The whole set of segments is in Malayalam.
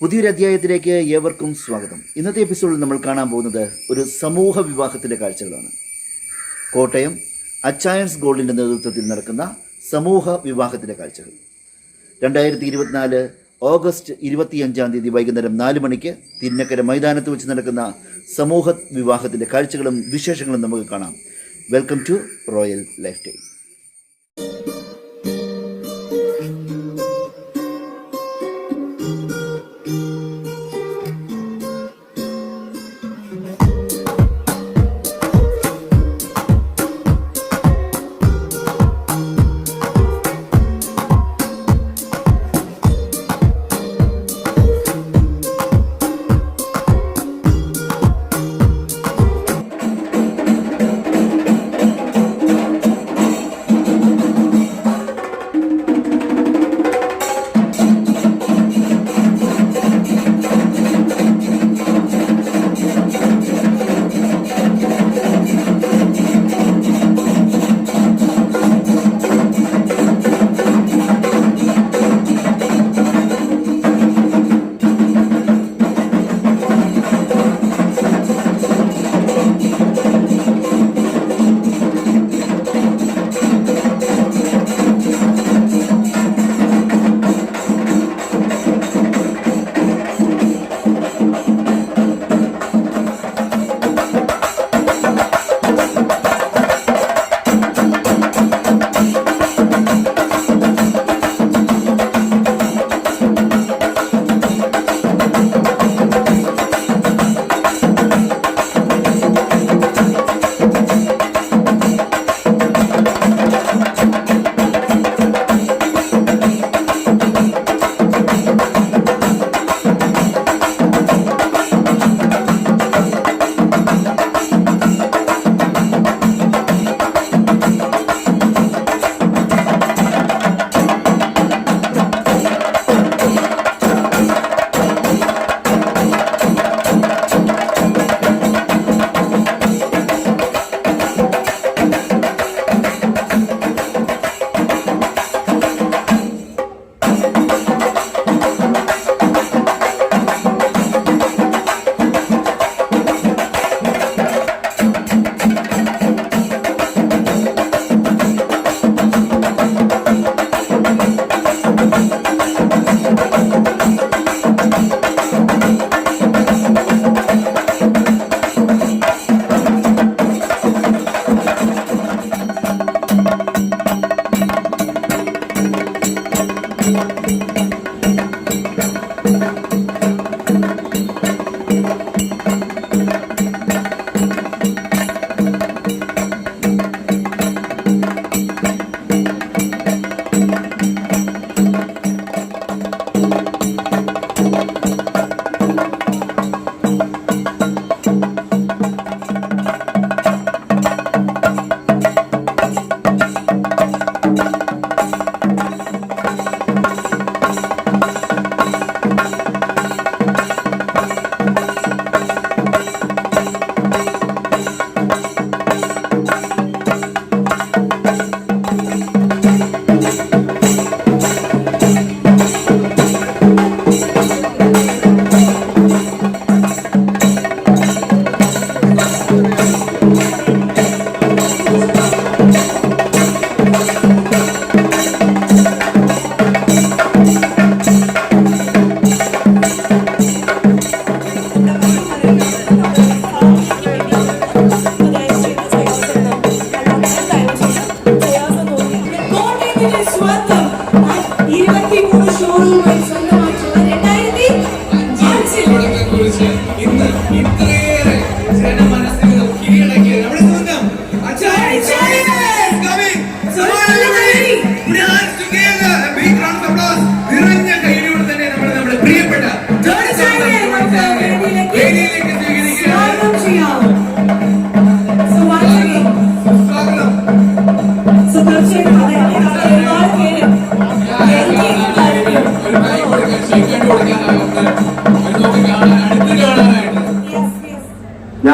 പുതിയൊരു അധ്യായത്തിലേക്ക് ഏവർക്കും സ്വാഗതം. ഇന്നത്തെ എപ്പിസോഡിൽ നമ്മൾ കാണാൻ പോകുന്നത് ഒരു സമൂഹ വിവാഹത്തിന്റെ കാഴ്ചകളാണ്. കോട്ടയം അച്ചായൻസ് ഗോൾഡിന്റെ നേതൃത്വത്തിൽ നടക്കുന്ന സമൂഹ വിവാഹത്തിന്റെ കാഴ്ചകൾ. രണ്ടായിരത്തി ഇരുപത്തിനാല് ഓഗസ്റ്റ് ഇരുപത്തിയഞ്ചാം തീയതി വൈകുന്നേരം നാല് മണിക്ക് തിന്നക്കര മൈതാനത്ത് വെച്ച് നടക്കുന്ന സമൂഹ വിവാഹത്തിന്റെ കാഴ്ചകളും വിശേഷങ്ങളും നമുക്ക് കാണാം. Welcome to royal life time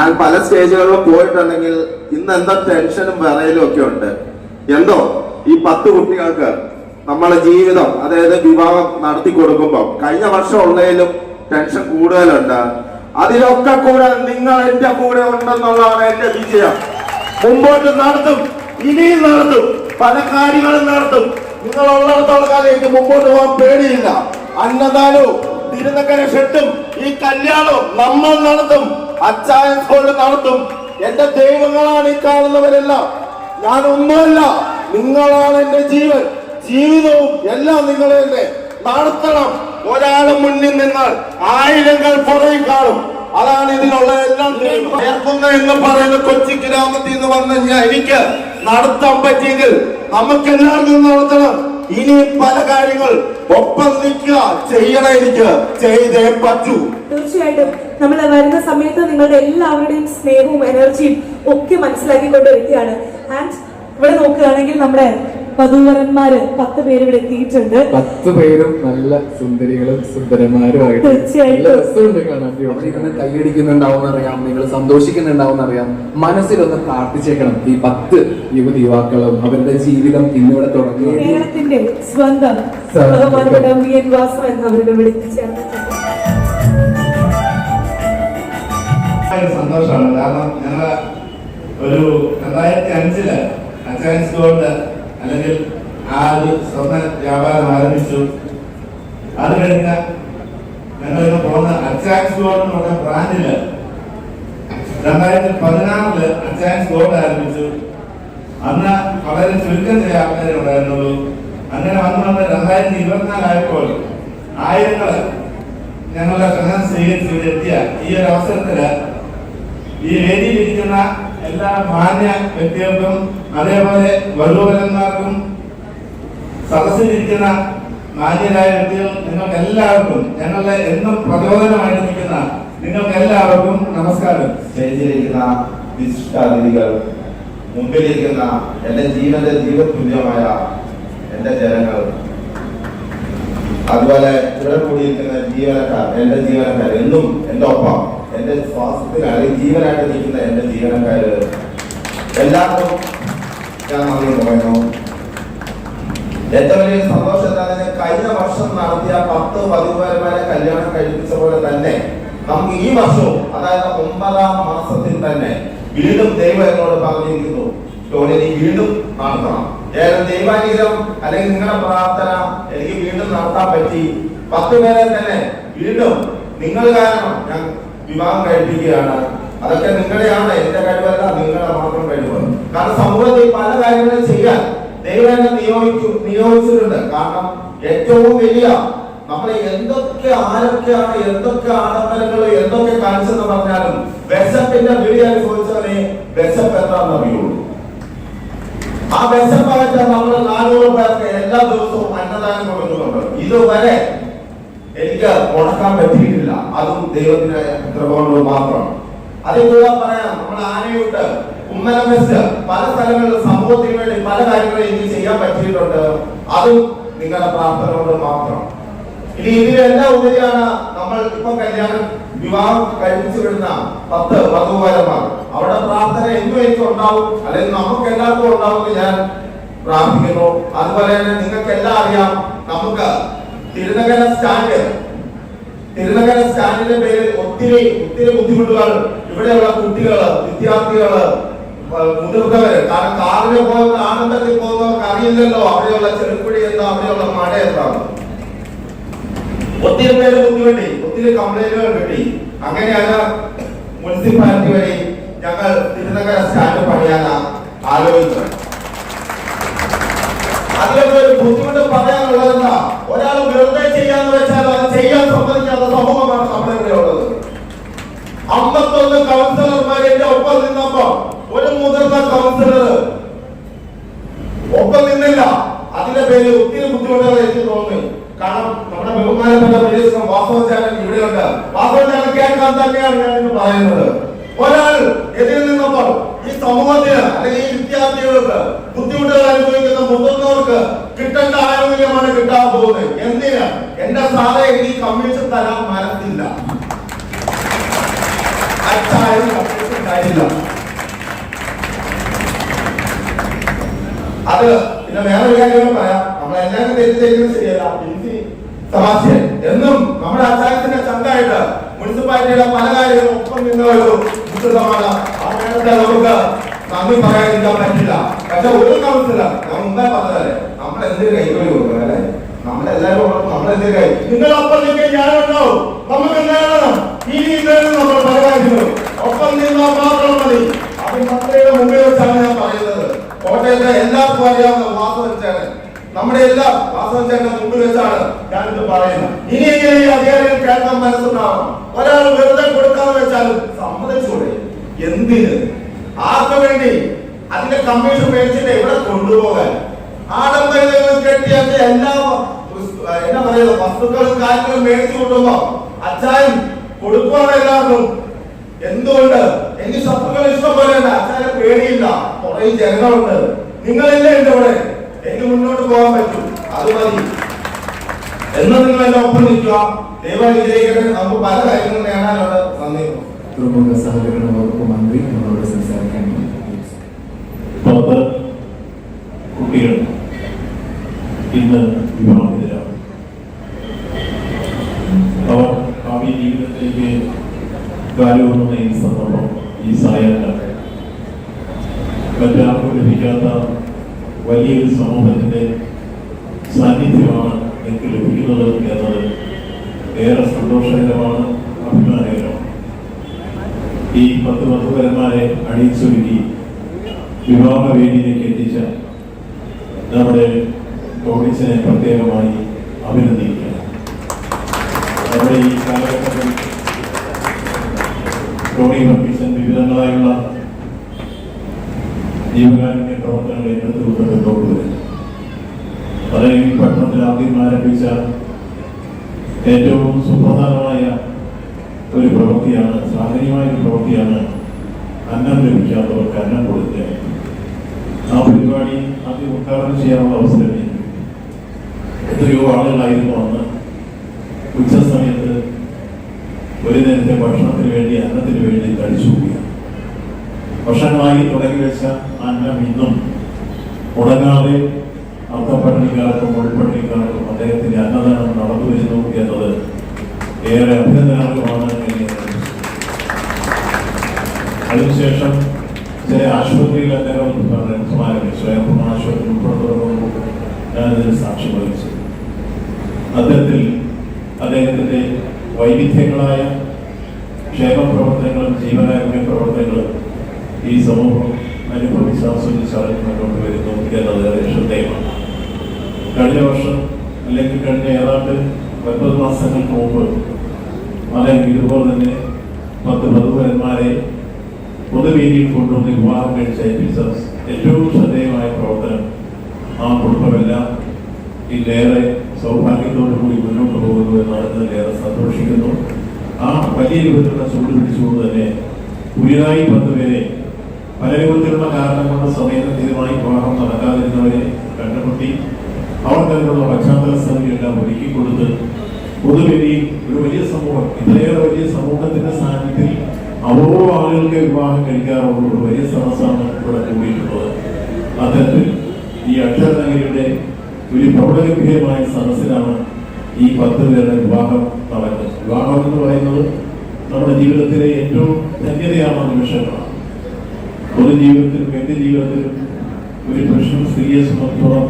ഞാൻ പല സ്റ്റേജുകളിലും പോയിട്ടുണ്ടെങ്കിൽ ഇന്ന് എന്താ ടെൻഷനും വിറയലും ഒക്കെ ഉണ്ട്. എന്തോ? ഈ പത്ത് കുട്ടികൾക്ക് നമ്മളെ ജീവിതം അതായത് വിവാഹം നടത്തി കൊടുക്കുമ്പോൾ കഴിഞ്ഞ വർഷം ഉള്ളതിലും ടെൻഷൻ കൂടുതലുണ്ട്. അതിലൊക്കെ കൂടെ നിങ്ങൾ എന്റെ കൂടെ ഉണ്ടെന്നുള്ളതാണ് എന്റെ വിജയം. മുമ്പോട്ട് നടത്തും ഇനിയും നടത്തും പല കാര്യങ്ങളും നടത്തും. നിങ്ങൾ ഉള്ളിടത്തോളം കാലം എനിക്ക് മുമ്പോട്ട് പോകാൻ പേടിയില്ല. അന്നദാനവും തിരുനക്കര ഷെട്ടും ഈ കല്യാണവും നമ്മൾ നടത്തും. സ്കൂളിൽ നടത്തും. എന്റെ ദൈവങ്ങളാണ് ഈ കാണുന്നവരെല്ലാം. ഞാൻ ഒന്നുമല്ല നിങ്ങളാണ് എന്റെ ജീവൻ. ജീവിതവും എല്ലാം നിങ്ങൾ തന്നെ. നടത്തണം. ഒരാളും മുന്നിൽ നിന്നാൽ ആയിരങ്ങൾ പുറകിൽ കാണും. അതാണ് ഇതിനുള്ള എല്ലാം ചേർക്കുന്ന എന്ന് പറയുന്ന കൊച്ചി ഗ്രാമത്തിൽ നിന്ന് വന്ന ഞാൻ എനിക്ക് നടത്താൻ പറ്റിയെങ്കിൽ നമുക്ക് എല്ലാവർക്കും നടത്തണം. ഇനി പല കാര്യങ്ങൾ ഒപ്പം നിൽക്കുക. ചെയ്യണം എനിക്ക്. ചെയ്തേ പറ്റൂ. തീർച്ചയായിട്ടും. നമ്മൾ വരുന്ന സമയത്ത് നിങ്ങളുടെ എല്ലാവരുടെയും സ്നേഹവും എനർജിയും ഒക്കെ മനസ്സിലാക്കിക്കൊണ്ട് വരികയാണ് ആൻഡ് ഇവിടെ നോക്കുകയാണെങ്കിൽ നമ്മുടെ വധൂവരന്മാര് പത്ത് പേര് ഇവിടെ എത്തിയിട്ടുണ്ട്. പത്ത് പേരും നല്ല സുന്ദരികളും സുന്ദരന്മാരുമായിട്ട്. തീർച്ചയായിട്ടും. കൈയടിക്കുന്നുണ്ടാവും അറിയാം നിങ്ങൾ സന്തോഷിക്കുന്നുണ്ടാവും അറിയാം മനസ്സിലൊന്ന് പ്രാർത്ഥിച്ചേക്കണം. ഈ പത്ത് യുവതി യുവാക്കളും അവരുടെ ജീവിതം ഇന്നിവിടെ തുടങ്ങി. കേരളത്തിന്റെ സ്വന്തം വാസവൻ അവരുടെ വിളിച്ചു ചേർന്നിട്ടുണ്ട് സന്തോഷമാണ്. കാരണം ഞങ്ങൾ ഒരു രണ്ടായിരത്തി അഞ്ചിൽ അച്ചാൻസ് ഗോൾഡ് അല്ലെങ്കിൽ ആ ഒരു സ്വർണ വ്യാപാരം ആരംഭിച്ചു. അത് കഴിഞ്ഞ് ഞങ്ങൾ ഇന്ന് പോകുന്ന അച്ചാൻസ് ഗോൾഡ് എന്ന് പറഞ്ഞ ബ്രാൻഡിൽ രണ്ടായിരത്തി പതിനാറിൽ അച്ചാൻസ് ഗോൾഡ് ആരംഭിച്ചു. അന്ന് വളരെ ചുരുക്കം ചില ആൾക്കാരെ ഉണ്ടായിരുന്നുള്ളൂ. അങ്ങനെ വന്ന് വന്ന് രണ്ടായിരത്തി ഇരുപത്തിനാലായപ്പോൾ ആയിരങ്ങൾ ഞങ്ങളുടെ ഇവിടെ എത്തിയ ഈ ഒരു അവസരത്തിൽ ഈ വേദിയിലിരിക്കുന്ന എല്ലാ മാന്യ വ്യക്തികൾക്കും അതേപോലെ വധുവരന്മാർക്കും സദസ്സിലിരിക്കുന്ന മാന്യരായ വ്യക്തികൾ നിങ്ങൾക്ക് എല്ലാവർക്കും ഞങ്ങളുടെ എന്നും പ്രചോദനമായിരിക്കുന്ന നിങ്ങൾക്ക് എല്ലാവർക്കും നമസ്കാരം. സ്റ്റേജിലിരിക്കുന്ന വിശിഷ്ടാതിഥികൾ മുമ്പിലിരിക്കുന്ന എന്റെ ജീവന്റെ ജീവതുല്യമായ എന്റെ ജനങ്ങൾ അതുപോലെ ഇവിടെ കൂടിയിരിക്കുന്ന ജീവനക്കാർ എന്റെ ജീവനക്കാർ എന്നും എന്റെ ഒപ്പം. എന്റെ ശ്വാസത്തിൽ അല്ലെങ്കിൽ ജീവനായിട്ട് നിൽക്കുന്ന എന്റെ ജീവനക്കാര്. എല്ലാവർക്കും ഞാൻ നന്ദി പറയുന്നു. ഏറ്റവും വലിയ സന്തോഷം എന്താണെന്ന് കഴിഞ്ഞ വർഷം നടത്തിയ പത്ത് വധുവരന്മാരെ കല്യാണം കഴിപ്പിച്ച പോലെ തന്നെ നമുക്ക് ഈ വർഷവും അതായത് ഒമ്പതാം മാസത്തിൽ തന്നെ വീണ്ടും ദൈവം എന്നോട് പറഞ്ഞിരിക്കുന്നു ടോണി നീ വീണ്ടും നടത്തണം. ഏതായാലും ദൈവാനുഗ്രഹം അല്ലെങ്കിൽ നിങ്ങളുടെ പ്രാർത്ഥന എനിക്ക് വീണ്ടും നടത്താൻ പറ്റി. പത്ത് പേരെ തന്നെ വീണ്ടും നിങ്ങൾ കാരണം ഞാൻ വിവാഹം കഴിപ്പിക്കുകയാണ്. അതൊക്കെ നിങ്ങളുടെയാണ്. എന്റെ കഴിവല്ല നിങ്ങളുടെ മാത്രം കഴിവ് കാരണം സമൂഹത്തിൽ പല കാര്യങ്ങളും ചെയ്യാൻ ദൈവം എന്നെ നിയോഗിച്ചു നിയോഗിച്ചിട്ടുണ്ട്. കാരണം ഏറ്റവും വലിയ നമ്മൾ എന്തൊക്കെ ആരൊക്കെയാണ് എന്തൊക്കെ ആഡംബരങ്ങൾ എന്തൊക്കെ കാണിച്ചെന്ന് പറഞ്ഞാലും വിശപ്പിന്റെ വിളി അനുഭവിച്ചവനെ വിശപ്പ് എന്താണെന്ന് അറിയുള്ളൂ. ആ വിശപ്പായിട്ട് നമ്മൾ നാനൂറ് പേർക്ക് എല്ലാ ദിവസവും അന്നദാനം കൊടുക്കുന്നുണ്ട്. ഇതുവരെ എനിക്ക് മുടക്കാൻ പറ്റിയിട്ടില്ല. അതും ദൈവത്തിന്റെ കൃപ മാത്രമാണ് മാത്രം. അതിൽ പറയാം നമ്മൾ ആനയുണ്ട്. ഉമ്മനം വെച്ച് പല സ്ഥലങ്ങളിലും സമൂഹത്തിന് വേണ്ടി പല കാര്യങ്ങളും എനിക്ക് ചെയ്യാൻ പറ്റിയിട്ടുണ്ട്. അതും നിങ്ങളുടെ പ്രാർത്ഥന കൊണ്ട് മാത്രം. ഇനി ഇതിലെല്ലാം ഉപരിയാണ് നമ്മൾ ഇപ്പൊ കല്യാണം വിവാഹം കഴിപ്പിച്ചു വിടുന്ന പത്ത് വധുവരന്മാർ. അവിടെ പ്രാർത്ഥന എന്നും എനിക്ക് ഉണ്ടാവും അല്ലെങ്കിൽ നമുക്ക് എല്ലാവർക്കും ഉണ്ടാവും ഞാൻ പ്രാർത്ഥിക്കുന്നു. അതുപോലെ തന്നെ നിങ്ങൾക്ക് എല്ലാം അറിയാം നമുക്ക് തിരുനഗര സ്റ്റാൻഡ്. തിരുനഗര സ്റ്റാൻഡിന്റെ പേര് ഒത്തിരി ഒത്തിരി ബുദ്ധിമുട്ടുകൾ ഇവിടെയുള്ള കുട്ടികൾ വിദ്യാർത്ഥികൾ മുതിർന്നവര്. കാരണം കാറിന് പോകുന്ന ആനന്ദത്തിൽ പോകുന്നവർക്ക് അറിയില്ലല്ലോ. അവിടെയുള്ള ചെറുപ്പുഴി എന്താ അവിടെയുള്ള മഴ എന്താണ് ഒത്തിരി പേര് ബുദ്ധിമുട്ടി ഒത്തിരി കംപ്ലൈന്റുകൾ കിട്ടി. അങ്ങനെയാണ് മുനിസിപ്പാലിറ്റി വഴി ഞങ്ങൾ തിരുനഗര സ്റ്റാൻഡ് പണിയാനാ ആലോചിച്ചത്. അതിലൊക്കെ ഒരു ബുദ്ധിമുട്ട് പറയാനുള്ളത് എന്താ ഒരാൾ വെറുതെ ചെയ്യാന്ന് വെച്ചാൽ അത് ചെയ്യാൻ സമ്മതിക്കാത്ത സമൂഹമാണ് നമ്മുടെ ഇവിടെ ഉള്ളത് അമ്പത്തൊന്ന് കൗൺസിലർമാർ എന്റെ ഒപ്പം നിന്നപ്പോ ഒരു മുതിർന്ന കൗൺസിലർ ഒപ്പം നിന്നില്ല അതിന്റെ പേരിൽ ഒത്തിരി ബുദ്ധിമുട്ടുകൾ എനിക്ക് തോന്നി കാരണം നമ്മുടെ ബഹുമാനപ്പെട്ട പ്രദേശം വാസവചാരൻ ഇവിടെയുണ്ട് വാസവചാരൻ കേൾക്കാൻ തന്നെയാണ് ഞാൻ ഇത് പറയുന്നത് ഒരാൾ എതിരിൽ നിന്നപ്പോൾ ഈ സമൂഹത്തിന് അല്ലെങ്കിൽ ഈ വിദ്യാർത്ഥികൾക്ക് ബുദ്ധിമുട്ടുകൾ അനുഭവിക്കുന്ന മുതിർന്നവർക്ക് കിട്ടേണ്ട ആനുകൂല്യമാണ് കിട്ടാൻ പോകുന്നത് എന്തിന് എന്റെ സാറേ എനിക്ക് കമ്മീഷൻ തരാൻ മനസ്സില്ല അച്ചാരും കമ്മീഷൻ തരില്ല അത് പിന്നെ വേറെ ഒരു കാര്യം കൂടെ പറയാം നമ്മൾ എല്ലാവരും തെറ്റിദ്ധരിക്കുന്നത് ശരിയല്ല ബിൻസി സെബാസ്റ്റ്യൻ എന്നും നമ്മുടെ അച്ചായത്തിന്റെ ചങ്കായിട്ട് പാർട്ടിയുടെ പല കാര്യങ്ങളും ഒപ്പം നിന്ന ഒരു പുസ്തകമാണ് ആ മേളത്തെ നമുക്ക് നന്ദി പറയാതിരിക്കാൻ പറ്റില്ല. പക്ഷെ ഒരു കൗൺസിലർ ഞാൻ മുമ്പേ നമ്മൾ കൈക്കൂലി കൊടുക്കണം അല്ലേ? നമ്മളെല്ലാവരും നമ്മളെന്തൊരു കൈ നിങ്ങളൊപ്പം നിങ്ങൾ ഞാനുണ്ടാവും. നമുക്ക് ഇന്നലെ നമ്മൾ ഒപ്പം കോട്ടയത്തെ എല്ലാവർക്കും അറിയാവുന്ന വാസവൻ ചേട്ടൻ നമ്മുടെ എല്ലാം ചേട്ടൻ മുമ്പിൽ വെച്ചാണ് ഞാനിത് പറയുന്നത്. ഇനി ഈ അധികാരികൾ കേൾക്കാൻ മനസ്സിലാവണം ഒരാൾ വെറുതെ കൊടുക്കാന്ന് വെച്ചാലും സമ്മതിച്ചൂടെ? എന്തിന്? ആർക്ക് വേണ്ടി അതിന്റെ കമ്മീഷൻ മേടിച്ചിട്ട് ഇവിടെ കൊണ്ടുപോകാൻ? ആഡംബരങ്ങൾ കെട്ടിയൊക്കെ എല്ലാ വസ്തു- എന്നാ പറയുക വസ്തുക്കളും കാര്യങ്ങളും മേടിച്ചു കൊണ്ടുപോ അച്ചായൻ കൊടുക്കുവാണ് എല്ലാവർക്കും? എന്തുകൊണ്ട്? എനിക്ക് ശത്രുക്കൾ ഇഷ്ടം പോലെ ഉണ്ട് അച്ഛനെ പേടിയില്ല. കുറെ ജനങ്ങളുണ്ട്. നിങ്ങളില്ലേ എന്റെ ഇവിടെ? എനിക്ക് മുന്നോട്ട് പോകാൻ പറ്റും. അത് മതി. എന്ന് നിങ്ങൾ എന്റെ ഒപ്പം നിൽക്കുക? ദൈവം വിജയിക്കട്ടെ. നമുക്ക് പല കാര്യങ്ങളും നേടാനുണ്ട് നന്ദി. തുറമുഖ സഹകരണ വകുപ്പ് മന്ത്രി നമ്മളോട് സംസാരിക്കാൻ വേണ്ടി പത്ത് കുട്ടികൾ ഇന്ന് വിവാഹിതരാണ് അവർ ഭാവി ജീവിതത്തിലേക്ക് കാലുകൊള്ളുന്ന ഈ സന്ദർഭം ഈ സായാഹ്നം മറ്റാർക്കും ലഭിക്കാത്ത വലിയൊരു സമൂഹത്തിന്റെ സാന്നിധ്യമാണ് എനിക്ക് ലഭിക്കുന്നത് എന്നത് ഏറെ സന്തോഷകരമാണ് അഭിമാനകരമാണ് ഈ പത്ത് വധുവരന്മാരെ അണിയിച്ചൊരുക്കി വിവാഹ വേദിയിലേക്ക് എത്തിച്ച നമ്മുടെ കോൺഗ്രസിനെ പ്രത്യേകമായി അഭിനന്ദിക്കുകയാണ്. വിവിധങ്ങളായുള്ള ജീവകാരുണ്യ പ്രവർത്തനങ്ങൾ ഏറ്റെടുത്ത് കൊണ്ടുവരുന്നു. വളരെ ഈ പട്ടണത്തിൽ ആദ്യം ആരംഭിച്ച ഏറ്റവും സുപ്രധാനമായ ഒരു പ്രവൃത്തിയാണ് സാഹചര്യമായ ഒരു പ്രവൃത്തിയാണ് അന്നം ലഭിക്കാത്തവർക്ക് അന്നം കൊടുക്കുക. ആ പരിപാടി ആദ്യം ഉദ്ഘാടനം ചെയ്യാനുള്ള അവസരം എത്രയോ ആളുകളായിരുന്നു അന്ന്. ഉച്ച സമയത്ത് ഒരു നേരത്തെ ഭക്ഷണത്തിന് വേണ്ടി അന്നത്തിന് വേണ്ടി കഴിച്ചു പോവുകയാണ് വർഷങ്ങളായി തുടങ്ങി വെച്ച അന്നം ഇന്നും മുടങ്ങാതെ അർത്ഥപ്പട്ടിണിക്കാർക്കും ഉൾപ്പട്ടിണിക്കാർക്കും അദ്ദേഹത്തിന്റെ അന്നദാനം നടന്നു വരുന്നു എന്നത് ഏറെ അഭിനന്ദനാർഹമാണ് അതിനുശേഷം ചില ആശുപത്രിയിൽ അദ്ദേഹം സമാരംഭിച്ചു സ്വയം ആശുപത്രി ഉൾപ്പെടുന്നതിന് ഞാനതിന് സാക്ഷ്യം വഹിച്ചു. അത്തരത്തിൽ അദ്ദേഹത്തിന്റെ വൈവിധ്യങ്ങളായ ക്ഷേമ പ്രവർത്തനങ്ങളും ജീവനാരോഗ്യ പ്രവർത്തനങ്ങളും ഈ സമൂഹം അനുഭവിച്ച് ആസ്വദിച്ച് അറിഞ്ഞ് മുന്നോട്ട് വരുന്നു എന്നത് ശ്രദ്ധേയമാണ്. കഴിഞ്ഞ വർഷം അല്ലെങ്കിൽ കഴിഞ്ഞ ഏതാണ്ട് ഒൻപത് മാസങ്ങൾക്ക് മുമ്പ് അല്ലെങ്കിൽ ഇതുപോലെ തന്നെ പത്ത് വധുവരന്മാരെ പൊതുവേദിയിൽ കൊണ്ടുവന്ന് വിവാഹം കഴിച്ചയപ്പിച്ച ഏറ്റവും ശ്രദ്ധേയമായ പ്രവർത്തനം. ആ കുടുംബമെല്ലാം ഇതിലേറെ സൗഭാഗ്യത്തോടു കൂടി മുന്നോട്ട് പോകുന്നു ഏറെ സന്തോഷിക്കുന്നു. ആ വലിയ രൂപത്തിലുള്ള ചൂട് പിടിച്ചുകൊണ്ട് തന്നെ പുതിയതായി പത്തുപേരെ പല രൂപത്തിലുള്ള കാരണം കൊണ്ട് സമയബന്ധിതമായി വിവാഹം നടക്കാതിരുന്നവരെ കണ്ടുമുട്ടി അവർക്കതിനുള്ള പശ്ചാത്തല സമിതിയെല്ലാം ഒരുക്കി കൊടുത്ത് പൊതുവേദിയിൽ ഒരു വലിയ സമൂഹം ഇത്രയേറെ വലിയ സമൂഹത്തിന്റെ സാന്നിധ്യത്തിൽ അപൂർവ ആളുകൾക്ക് വിവാഹം കഴിക്കാറുള്ള ഒരു വലിയ സദസ്സാണ് ഇവിടെ കൂടിയിട്ടുള്ളത്. അത്തരത്തിൽ ഈ അക്ഷരനഗരിയുടെ ഒരു പ്രൗഢഗംഭീരമായ സദസ്സിലാണ് ഈ പത്ത് പേരുടെ വിവാഹം നടക്കുന്നത്. വിവാഹം എന്ന് പറയുന്നത് നമ്മുടെ ജീവിതത്തിലെ ഏറ്റവും ധന്യതയാർന്ന നിമിഷങ്ങളാണ്. പൊതുജീവിതത്തിലും എന്റെ ജീവിതത്തിലും ഒരു പുരുഷനും സ്ത്രീയെ സംബന്ധിച്ചോളം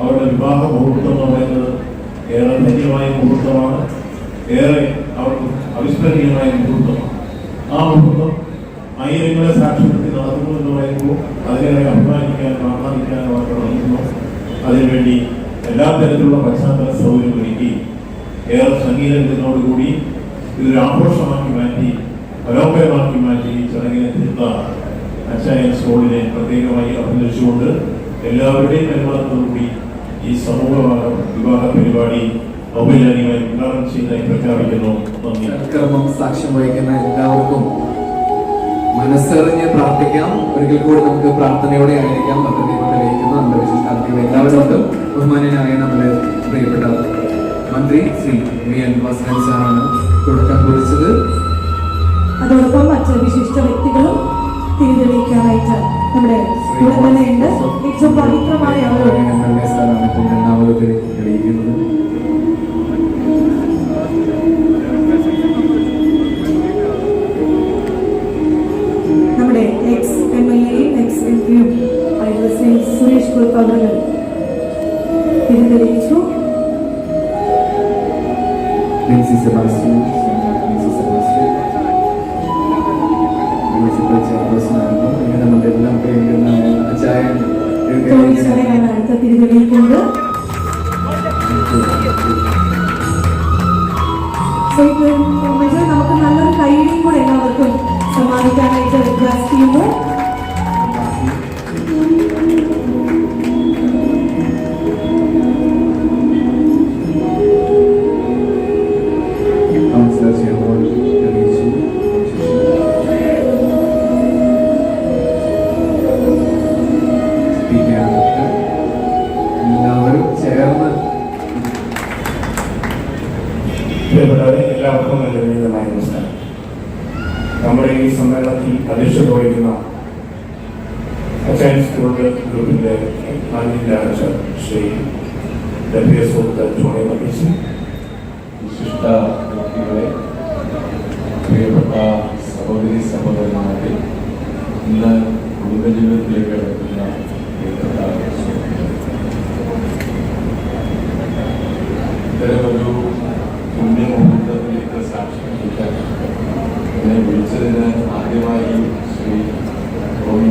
അവരുടെ വിവാഹ മുഹൂർത്തം എന്ന് പറയുന്നത് ഏറെ ധന്യമായ മുഹൂർത്തമാണ്. ഏറെ അവർക്ക് അവിസ്മരണീയമായ മുഹൂർത്തമാണ്. ആ മുഹൂർത്തം ആയിരങ്ങളെ സാക്ഷ്യപ്പെടുത്തി നടത്തുന്നു എന്ന് പറയുമ്പോൾ അതിനെ അഭിമാനിക്കാനും ആഹ്ലാദിക്കാനും അവർ തുടങ്ങുന്നു. അതിനുവേണ്ടി എല്ലാ തരത്തിലുള്ള പശ്ചാത്തല സൗകര്യം ഒരുക്കി ഏറെ സംഗീതത്തിനോടുകൂടി ഇതൊരു ആഘോഷമാക്കി മാറ്റി മനോഹരമാക്കി മാറ്റി ഈ ചടങ്ങിനെ തീർത്ത അച്ചായൻ സ്കൂളിനെ പ്രത്യേകമായി അഭിനന്ദിച്ചുകൊണ്ട് എല്ലാവരുടെയും അനുവാദത്തോടുകൂടി ഈ സമൂഹ വിവാഹ പരിപാടി ഔപചാരികമായി ഉദ്ഘാടനം ചെയ്തതായി പ്രഖ്യാപിക്കുന്നു നന്ദി സൽക്കർമ്മം സാക്ഷ്യം വഹിക്കുന്ന എല്ലാവർക്കും മനസ്സറിഞ്ഞ് പ്രാർത്ഥിക്കാം ഒരിക്കൽ കൂടി നമുക്ക് പ്രാർത്ഥനയോടെ ആയിരിക്കാം പദ്ധതി തെളിയിക്കുന്ന വിശിഷ്ടാർത്ഥികൾ എല്ലാവരോടും ബഹുമാനായ നമ്മുടെ പ്രിയപ്പെട്ട മന്ത്രി ശ്രീ വി എൻ വാസനൻ സാറാണ് തുടക്കം കുറിച്ചത് അതോടൊപ്പം മറ്റ് വിശിഷ്ട വ്യക്തികളും തിരിതെളിക്കാനായിട്ട് നമ്മുടെ കൂടെ തന്നെ ഉണ്ട് ഏറ്റവും പവിത്രമായ ഒരു സാറാണ് ഇപ്പോൾ രണ്ടാമത് തെളിയിക്കുന്നത് എംപിയും ഐ. എസ്. ഐ സുരേഷ് കുൽപ്പാതകൾ തിരിതെളിച്ചു Nancy Sebastian. എന്നെ വിളിച്ചതിന് ആദ്യമായി ശ്രീ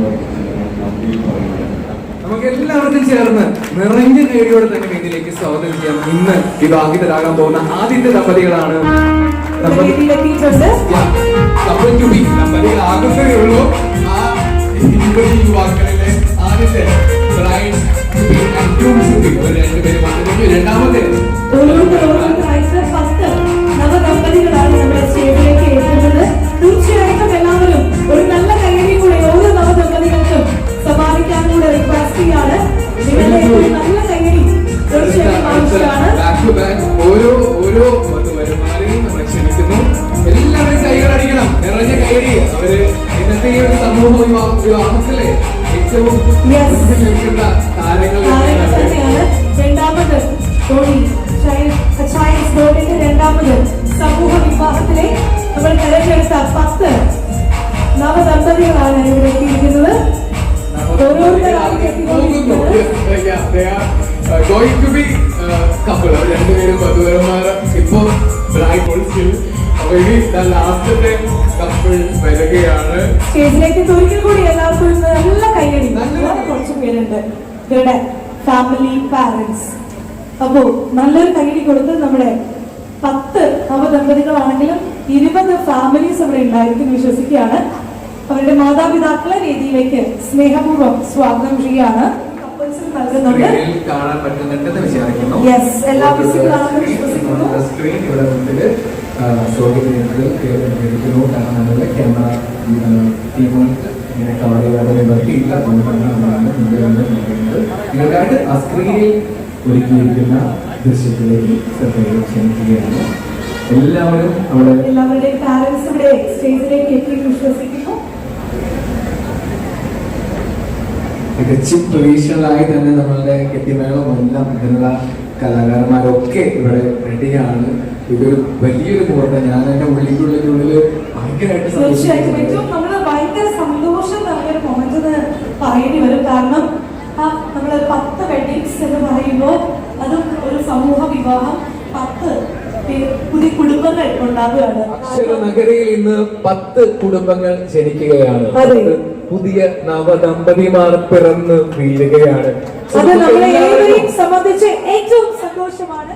വർദ്ധിച്ചതിന് നന്ദി പറയുകയാണ് നമുക്ക് എല്ലാവർക്കും ചേർന്ന് നിറഞ്ഞ കൈയോടെ തന്നെ വേദിയിലേക്ക് സ്വാഗതം ചെയ്യാം. ഇന്ന് വിവാഹിതരാകാൻ പോകുന്ന ആദ്യത്തെ ദമ്പതികളാണ് ദമ്പതികളാകുന്നതേ ഉള്ളൂ. ആ ഇരുപത് യുവാക്കളിലെ ആദ്യത്തെ ബ്രൈഡ് രണ്ടുപേരും രണ്ടാമത്തെ ബാക്ക് ടു ബാക്ക് ഓരോ ഓരോ വരുമാനവും നമ്മളെ ക്ഷണിക്കുന്നു. എല്ലാവരും കൈകളടിക്കണം നിറഞ്ഞ കൈയടി. അവർ ഇന്നത്തെ ഈ ഒരു സമൂഹ വിവാഹ- വിവാഹത്തിലെ ഏറ്റവും നിൽക്കുന്ന താരങ്ങൾ രണ്ടാമത് ടോണി ചൈൽഡ് ബോർഡിന്റെ രണ്ടാമത് സമൂഹ വിവാഹത്തിലെ നമ്മൾ തെരഞ്ഞെടുത്ത പത്ത് നവദമ്പതികളാണ് ഇവിടെ എത്തിയിരിക്കുന്നത്. ഓരോരുത്തരായി എത്തിക്കൊണ്ടിരിക്കുന്നത്. ഗോയിങ് ടു ബി കപ്പിൾ രണ്ടുപേരും വധുവരന്മാർ ഇപ്പോ ബ്ലാക്ക് പൊളിച്ചിൽ അപ്പൊ ഇനി ലാസ്റ്റത്തെ കപ്പിൾ വരികയാണ്. സ്റ്റേജിലേക്ക് ഒരിക്കൽ കൂടി എല്ലാവർക്കും ഒരു നല്ല കൈയടി വളരെ കുറച്ച് പേരുണ്ട്. ഇവരുടെ ഫാമിലി പാരൻസ് അപ്പോ നല്ലൊരു കൈയടി കൊടുത്ത് നമ്മുടെ പത്ത് നവദമ്പതികളാണെങ്കിലും ഇരുപത് ഫാമിലീസ് അവിടെ ഉണ്ടായിരിക്കും വിശ്വസിക്കുകയാണ്. അവരുടെ മാതാപിതാക്കളെ രീതിയിലേക്ക് സ്നേഹപൂർവം സ്വാഗതം ചെയ്യുകയാണ്. നൽകുന്നുണ്ട്. കാണാൻ പറ്റുന്നുണ്ടെന്ന് വിചാരിക്കുന്നു യെസ് എല്ലാ visible ആണെന്ന് വിശ്വസിക്കുന്നു. സ്ക്രീൻ ഇവിടെ ക്യാമറ ടീമുകൾ ഇങ്ങനെ കവർ ചെയ്യാതെ നിവർത്തിയില്ല. അതുകൊണ്ടാണ് നമ്മളാണ് മുമ്പിൽ വന്ന് നിൽക്കുന്നത്. നിങ്ങൾക്കായിട്ട് ആ സ്ക്രീനിൽ ഒരുക്കിയിരിക്കുന്ന ദൃശ്യത്തിലേക്ക് ക്ഷണിക്കുകയാണ്. എല്ലാവരും അവിടെ എല്ലാവരുടെയും പാരന്റ്സ് ഇവിടെ സ്റ്റേജിലേക്ക് എത്തി വിശ്വസിക്കുന്നു. തികച്ചും ട്രഡീഷണൽ ആയി തന്നെ നമ്മളുടെ കെട്ടിമേളം എല്ലാം ഇതിനുള്ള കലാകാരന്മാരൊക്കെ ഇവിടെ റെഡിയാണ് ഇതൊരു വലിയൊരു മുഹൂർത്തം. ഞാൻ എന്റെ ഉള്ളിക്കുള്ളിനുള്ളിൽ ഭയങ്കരമായിട്ട് തീർച്ചയായിട്ടും. ഭയങ്കര സന്തോഷം നിറഞ്ഞൊരു മൊമെന്റ് എന്ന് പറയേണ്ടി വരും. കാരണം ആ നമ്മൾ പത്ത് വെഡിങ്സ് എന്ന് പറയുമ്പോൾ അതും ഒരു സമൂഹ വിവാഹം. പത്ത് പുതിയ കുടുംബങ്ങൾ ഉണ്ടാകുകയാണ് നഗരിയിൽ ഇന്ന് പത്ത് കുടുംബങ്ങൾ ജനിക്കുകയാണ്. അതെ. പുതിയ നവദമ്പതിമാർ പിറന്ന് വീഴുകയാണ്. അത് നമ്മളെ ഏവരെയും സംബന്ധിച്ച് ഏറ്റവും സന്തോഷമാണ്.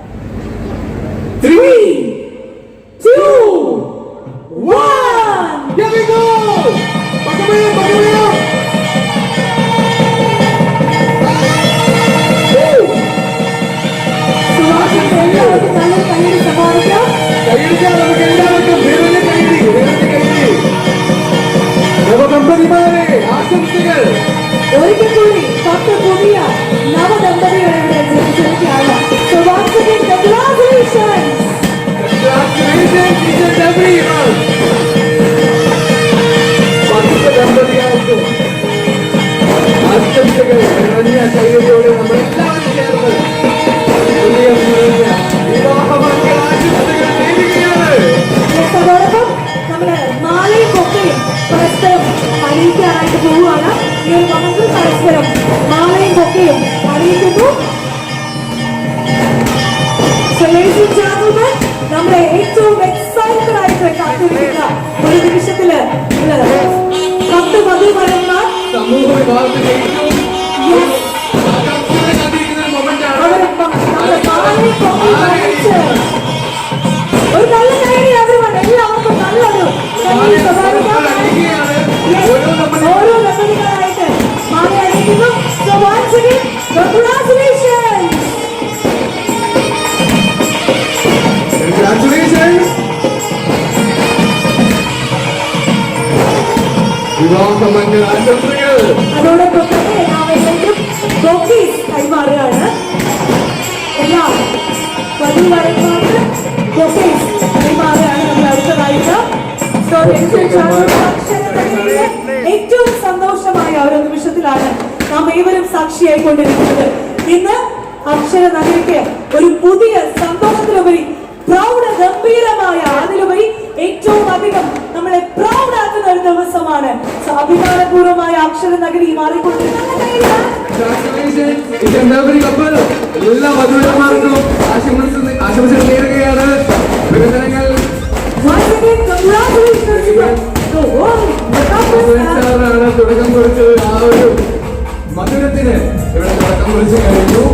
Three, two, One. Rodrigo. അതോടൊപ്പം തന്നെ നാം എല്ലാവരും ബൊക്കീസ് കൈമാറുകയാണ്. എല്ലാം വധുവരന്മാർക്ക് ബൊക്കീസ് കൈമാറുകയാണ് നമ്മൾ അടുത്തതായിട്ട് So, അക്ഷരങ്ങളിലെ ഏറ്റവും സന്തോഷമായ ഒരു നിമിഷത്തിലാണ് നാം ഏവരും സാക്ഷിയായി കൊണ്ടിരിക്കുന്നത് ഇന്ന് അക്ഷര നഗരിക്ക് ഒരു പുതിയ സന്തോഷത്തിലുപരി പ്രൗഢ ഗംഭീരമായ അതിലുപരി ഏറ്റവും അധികം നമ്മളെ പ്രൗഡ് ആക്കുന്ന ഒരു ദിവസമാണ്. അഭിമാനപൂർവമായ അക്ഷര നഗരി മാറിക്കൊണ്ടിരിക്കുന്നു. എല്ലാ ആശംസ ആശംസകൾ നേരുകയാണ്. അഭിനന്ദനങ്ങൾ തുടക്കം കുറിച്ചത് ആ ഒരു മധുരത്തിന് ഇവിടെ തുടക്കം കുറിച്ച് കഴിഞ്ഞു.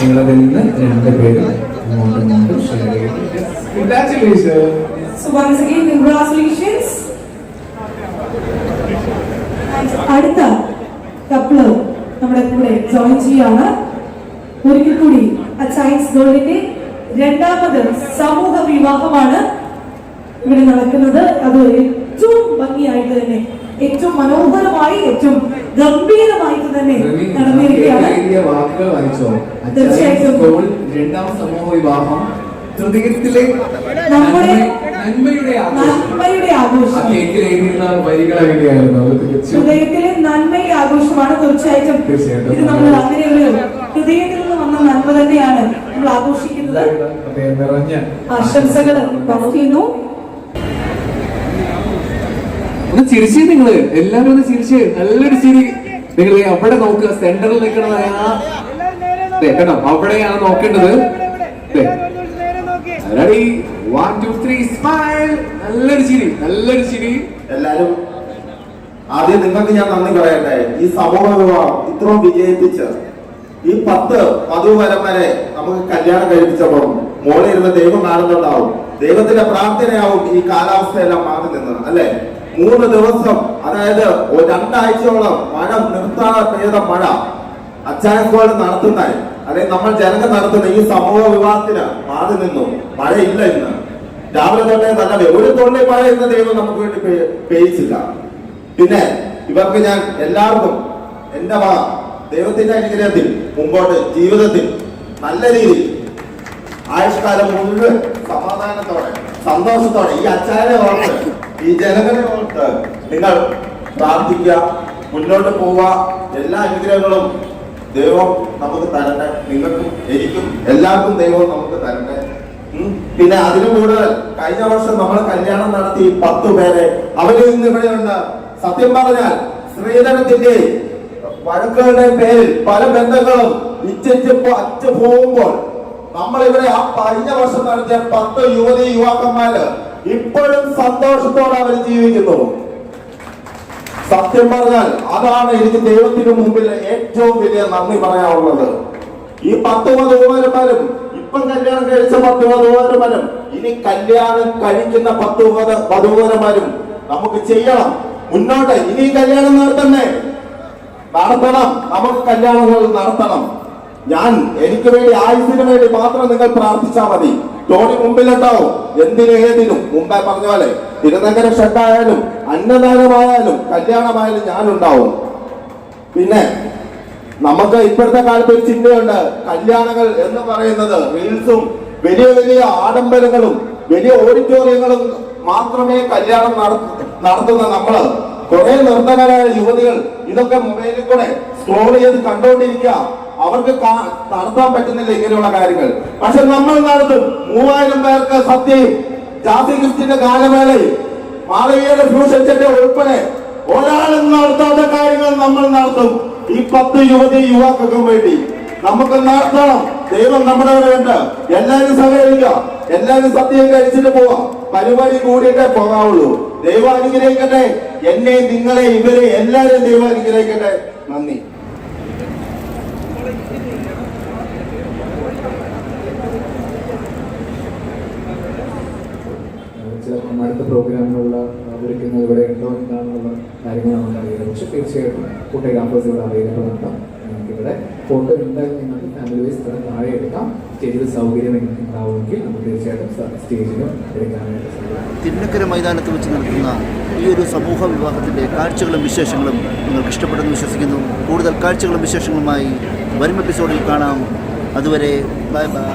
നിങ്ങളതിൽ നിന്ന് രണ്ട് പേരും അങ്ങോട്ടും ഇങ്ങോട്ടും ഷെയർ ചെയ്തു congratulation So once again, congratulations. അടുത്ത കപ്പിൾ നമ്മുടെ കൂടെ ജോയിൻ ചെയ്യാണ് ഒരിക്കൽ കൂടി ആ സയൻസ് ഗേളിന്റെ രണ്ടാമത് സമൂഹ വിവാഹമാണ് ഇവിടെ നടക്കുന്നത്. അത് ഏറ്റവും ഭംഗിയായിട്ട് തന്നെ ഏറ്റവും മനോഹരമായി ഏറ്റവും ഗംഭീരമായിട്ട് തന്നെ നടന്നിരിക്കുകയാണ്. തീർച്ചയായിട്ടും. നമ്മുടെ നന്മയുടെ ആഘോഷം. നന്മയുടെ ആഘോഷം. വരികൾ എങ്ങനെയായിരുന്നു? ഹൃദയത്തിലെ നന്മയുടെ ആഘോഷമാണ് തീർച്ചയായിട്ടും. ഇത് നമ്മൾ അങ്ങനെ ഒരു ഹൃദയത്തിൽ നിന്ന് വന്ന നന്മ തന്നെയാണ് നമ്മൾ ആഘോഷിക്കുന്നത്. ആശംസകൾ പകർത്തുന്നു ഒന്ന് ചിരിച്ചേ നിങ്ങൾ. എല്ലാരും ഒന്ന് ചിരിച്ചേ. നല്ലൊരു ചിരി. നിങ്ങൾ അവിടെ നോക്കുക. സെന്ററിൽ നിൽക്കണതായ കേട്ടോ അവിടെയാണ് നോക്കേണ്ടത്. Ready one two three smile നല്ലൊരു ചിരി നല്ലൊരു ചിരി. എല്ലാരും ആദ്യം നിങ്ങൾക്ക് ഞാൻ നന്ദി പറയട്ടെ. ഈ സമൂഹ വിവാഹം ഇത്രയും വിജയിപ്പിച്ച് ഈ പത്ത് വധുവരന്മാരെ നമുക്ക് കല്യാണം കഴിപ്പിച്ചപ്പോൾ മോളിൽ ഇരുന്ന് ദൈവം കാണുന്നുണ്ടാവും. ദൈവത്തിന്റെ പ്രാർത്ഥനയാവും ഈ കാലാവസ്ഥയെല്ലാം മാറി നിന്ന് അല്ലെ? മൂന്ന് ദിവസം അതായത് രണ്ടാഴ്ചയോളം മഴ നിർത്താതെ പെയ്ത മഴ അച്ചായക്കോട് നടത്തുന്ന അല്ലെങ്കിൽ നമ്മൾ ജനങ്ങൾ നടത്തുന്ന ഈ സമൂഹ വിവാഹത്തിന് മാറി നിന്നു. മഴയില്ല ഇന്ന്. രാവിലെ തന്നെ നല്ല ഒരു തുള്ളി മഴ ഇന്ന് ദൈവം നമുക്ക് വേണ്ടി പേയിച്ചില്ല പിന്നെ ഇവർക്ക് ഞാൻ എല്ലാവർക്കും എന്റെ വാ ദൈവത്തിന്റെ അനുഗ്രഹത്തിൽ മുമ്പോട്ട് ജീവിതത്തിൽ നല്ല രീതിയിൽ ആയുഷ്കാലം മുഴുവൻ സമാധാനത്തോടെ സന്തോഷത്തോടെ ഈ അച്ചാരെ ഓർത്ത് ഈ ജനങ്ങളെ ഓർത്ത് നിങ്ങൾ പ്രാർത്ഥിക്കുക മുന്നോട്ട് പോവുക. എല്ലാ അനുഗ്രഹങ്ങളും ദൈവം നമുക്ക് തരട്ടെ. നിങ്ങൾക്കും എനിക്കും എല്ലാവർക്കും ദൈവം നമുക്ക് തരട്ടെ. പിന്നെ അതിനു കൂടുതൽ കഴിഞ്ഞ വർഷം നമ്മൾ കല്യാണം നടത്തി പത്തു പേരെ അവരിൽ നിന്ന് ഇവിടെയുണ്ട്. സത്യം പറഞ്ഞാൽ സ്ത്രീധനത്തിന്റെ വഴക്കുകളുടെ പേരിൽ പല ബന്ധങ്ങളും ഇച്ചിപ്പോ അച്ചു പോകുമ്പോൾ നമ്മളിവിടെ ആ കഴിഞ്ഞ വർഷം നടത്തിയ പത്ത് യുവതി യുവാക്കന്മാര് ഇപ്പോഴും സന്തോഷത്തോടെ അവർ ജീവിക്കുന്നു. സത്യം പറഞ്ഞാൽ അതാണ് എനിക്ക് ദൈവത്തിന് മുമ്പിൽ ഏറ്റവും വലിയ നന്ദി പറയാനുള്ളത്. ഈ പത്ത് വധുവരന്മാരും ഇപ്പം കല്യാണം കഴിച്ച പത്ത് വധൂവരന്മാരും ഇനി കല്യാണം കഴിക്കുന്ന പത്ത് വധൂവരന്മാരും നമുക്ക് ചെയ്യണം. മുന്നോട്ട് ഇനി കല്യാണം നടത്തണ്ടേ? നടത്തണം. നമുക്ക് കല്യാണങ്ങൾ നടത്തണം. ഞാൻ എനിക്ക് വേണ്ടി ആയുസിന് വേണ്ടി മാത്രം നിങ്ങൾ പ്രാർത്ഥിച്ചാൽ മതി. ടോണി മുമ്പിലുണ്ടാവും എന്തിനു ഏതിനും? മുമ്പേ പറഞ്ഞ പോലെ തിരുനഗര ഷെഡായാലും അന്നദാനമായാലും കല്യാണമായാലും ഞാനുണ്ടാവും. പിന്നെ നമുക്ക് ഇപ്പോഴത്തെ കാലത്ത് ഒരു ചിന്തയുണ്ട്. കല്യാണങ്ങൾ എന്ന് പറയുന്നത് റീൽസും വലിയ വലിയ ആഡംബരങ്ങളും വലിയ ഓഡിറ്റോറിയങ്ങളും മാത്രമേ കല്യാണം നട- നടത്തുന്ന നമ്മൾ. കുറെ നിർത്തകരായ യുവതികൾ ഇതൊക്കെ മൊബൈലിൽ കൂടെ സ്ക്രോൾ ചെയ്ത് കണ്ടോണ്ടിരിക്കുക. അവർക്ക് നടത്താൻ പറ്റുന്നില്ല ഇങ്ങനെയുള്ള കാര്യങ്ങൾ. പക്ഷെ നമ്മൾ നടത്തും. മൂവായിരം പേർക്ക് സത്യയും ജാതി ക്രിസ്റ്റിന്റെ ഗാനമേളയും മാളവിയുടെ ഫ്യൂഷൻ ചെറ്റ ഉൾപ്പെടെ ഒരാളും നടത്താത്ത കാര്യങ്ങൾ നമ്മൾ നടത്തും. ഈ പത്ത് യുവതി യുവാക്കൾക്കും വേണ്ടി നമുക്ക് നടത്തണം. ദൈവം നമ്മുടെ ഉണ്ട്. എല്ലാവരും സഹകരിക്കുക എല്ലാവരും സത്യം കഴിച്ചിട്ട് പോവാം. പരിപാടി കൂടിയിട്ടേ പോകാവുള്ളൂ. ദൈവം അനുഗ്രഹിക്കട്ടെ. എന്നെ നിങ്ങളെ ഇവരെ എല്ലാവരും ദൈവം അനുഗ്രഹിക്കട്ടെ. നന്ദി. പ്രോഗ്രാമിലുള്ള ഒരുക്കുന്നത് ഇവിടെ ഉണ്ടോ എന്താണെന്നുള്ള കാര്യങ്ങൾ നമുക്കറിയില്ല പക്ഷെ തീർച്ചയായിട്ടും ക്യാമ്പസ് ഇവിടെ അവൈലബിൾ ഉണ്ടാവും ഇവിടെ ഫോട്ടോ ഉണ്ടാകും നിങ്ങൾക്ക് ഫാമിലി വൈസ് ഇവിടെ താഴെ എടുക്കാം. സ്റ്റേജിൽ സൗകര്യം ഉണ്ടാവുമെങ്കിൽ നമുക്ക് തീർച്ചയായിട്ടും സ്റ്റേജിലും എടുക്കാനായിട്ട് സാധിക്കും. തിരുനക്കര മൈതാനത്ത് വെച്ച് നടത്തുന്ന ഈ ഒരു സമൂഹ വിവാഹത്തിന്റെ കാഴ്ചകളും വിശേഷങ്ങളും നിങ്ങൾക്ക് ഇഷ്ടപ്പെടുന്നു വിശ്വസിക്കുന്നു. കൂടുതൽ കാഴ്ചകളും വിശേഷങ്ങളുമായി വരും എപ്പിസോഡിൽ കാണാം. അതുവരെ ബൈ ബൈ.